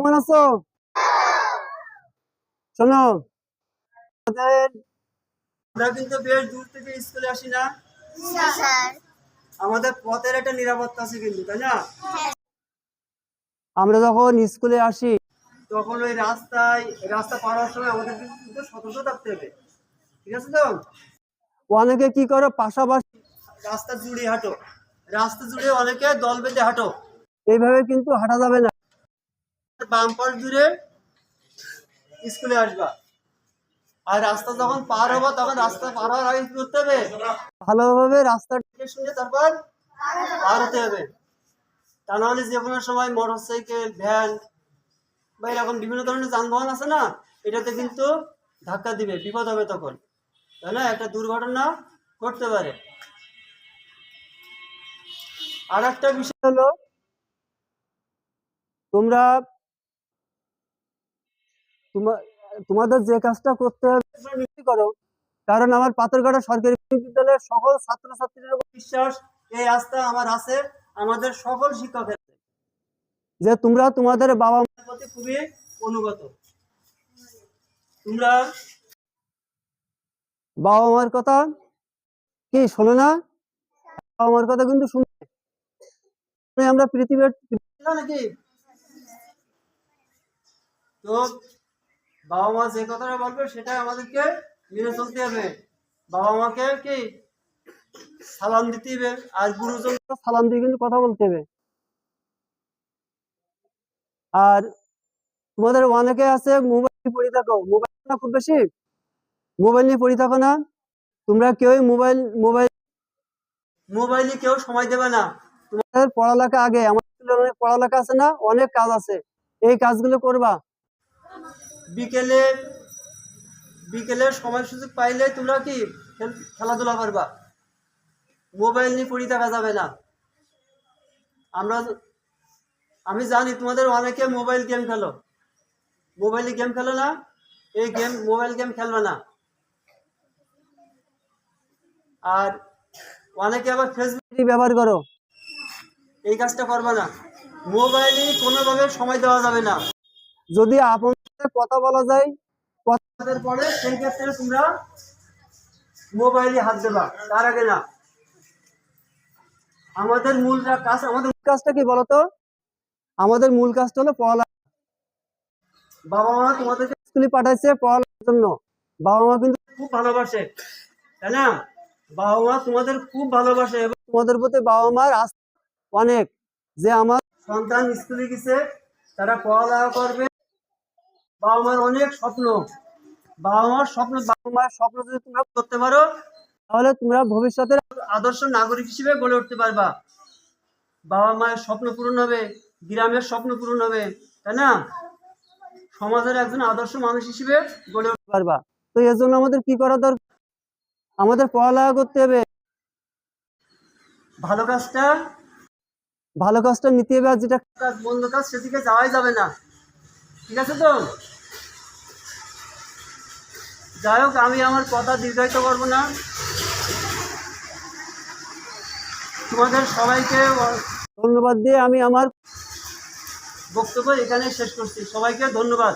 কেমন আছো? শোনো আমরা কিন্তু বেশ দূর থেকে স্কুলে আসি না? আমাদের পথের একটা নিরাপত্তা আছে কিন্তু তাই না? আমরা যখন স্কুলে আসি তখন ওই রাস্তায় রাস্তা পার হওয়ার সময় আমাদের কিন্তু সতর্ক থাকতে হবে। ঠিক আছে তো? অনেকে কি করো পাশাপাশি রাস্তা জুড়ে হাঁটো। রাস্তা জুড়ে অনেকে দল বেঁধে হাঁটো। এইভাবে কিন্তু হাঁটা যাবে না। বাম পাশ জুড়ে স্কুলে আসবা। আর রাস্তা যখন পার হব, তখন রাস্তা পার হওয়ার আগে করতে হবে? ভালোভাবে রাস্তা শুনে তারপর পার হতে হবে। তা নাহলে যে কোনো সময় মোটর সাইকেল ভ্যান বা এরকম বিভিন্ন ধরনের যানবাহন আছে না, এটাতে কিন্তু ধাক্কা দিবে, বিপদ হবে তখন। তাই না? একটা দুর্ঘটনা ঘটতে পারে। আর একটা বিষয় হলো, তোমরা তোমা- তোমাদের যে কাজটা করতে করো। কারণ আমার পাথরঘাটা সরকারি বিদ্যালয়ের সকল ছাত্রছাত্রীদের উপর বিশ্বাস, এই আস্থা আমার আছে, আমাদের সকল শিক্ষকের যে তোমরা তোমাদের বাবা মায়ের প্রতি খুবই অনুগত। তোমরা বাবা মার কথা কি শোনো না? বাবা মার কথা কিন্তু শুনবে আমরা পৃথিবীর নাকি? তো বাবা মা যে কথাটা বলবে সেটা আমাদেরকে মেনে চলতে হবে। বাবা মাকে কি সালাম দিতে হবে? আর গুরুজন সালাম দিয়ে কিন্তু কথা বলতে হবে। আর তোমাদের অনেকে আছে মোবাইল নিয়ে পড়ে থাকো। মোবাইল না খুব বেশি? মোবাইল নিয়ে পড়ে থাকো না? তোমরা কেউই মোবাইল মোবাইল মোবাইলে কেউ সময় দেবে না। তোমাদের পড়ালেখা আগে। আমাদের অনেক পড়ালেখা আছে না? অনেক কাজ আছে। এই কাজগুলো করবা। বিকেলে বিকেলে সময় সুযোগ পাইলে তোমরা কি খেল- খেলাধুলা করবা? মোবাইল নিয়ে পড়ে থাকা যাবে না। আমরা আমি জানি তোমাদের অনেকে মোবাইল গেম খেলো। মোবাইলে গেম খেলো না, এই গেম মোবাইল গেম খেলবে না। আর অনেকে আবার ফেসবুক ব্যবহার করো। এই কাজটা করবে না। মোবাইলে কোনোভাবে সময় দেওয়া যাবে না। যদি আপন কথা বলা যায়। কথার পরে সেই ক্ষেত্রে তোমরা মোবাইলে হাত দেবা। তার আগে না। আমাদের মূল কাজ, আমাদের কাজটা কি বলতো? আমাদের মূল কাজটা হলো পড়ালেখা। বাবা মা তোমাদেরকে স্কুলে পাঠাইছে পড়ালেখার জন্য। বাবা মা কিন্তু খুব ভালোবাসে, তাই না? বাবা মা তোমাদের খুব ভালোবাসে এবং তোমাদের প্রতি বাবা মার আস্থা অনেক যে আমার সন্তান স্কুলে গেছে, তারা পড়ালেখা করবে। বাবা মার অনেক স্বপ্ন। বাবা মার স্বপ্ন বাবা মায়ের স্বপ্ন যদি তোমরা করতে পারো, তাহলে তোমরা ভবিষ্যতের আদর্শ নাগরিক হিসেবে গড়ে উঠতে পারবা। বাবা মায়ের স্বপ্ন পূরণ হবে, গ্রামের স্বপ্ন পূরণ হবে, তাই না? সমাজের একজন আদর্শ মানুষ হিসেবে গড়ে উঠতে পারবা। তো এর জন্য আমাদের কি করা দরকার? আমাদের পড়ালেখা করতে হবে। ভালো কাজটা ভালো কাজটা নিতে হবে আর যেটা কাজ মন্দ কাজ সেদিকে যাওয়াই যাবে না। ঠিক আছে তো? যাই হোক, আমি আমার কথা দীর্ঘায়িত করব না। তোমাদের সবাইকে ধন্যবাদ দিয়ে আমি আমার বক্তব্য এখানে শেষ করছি। সবাইকে ধন্যবাদ।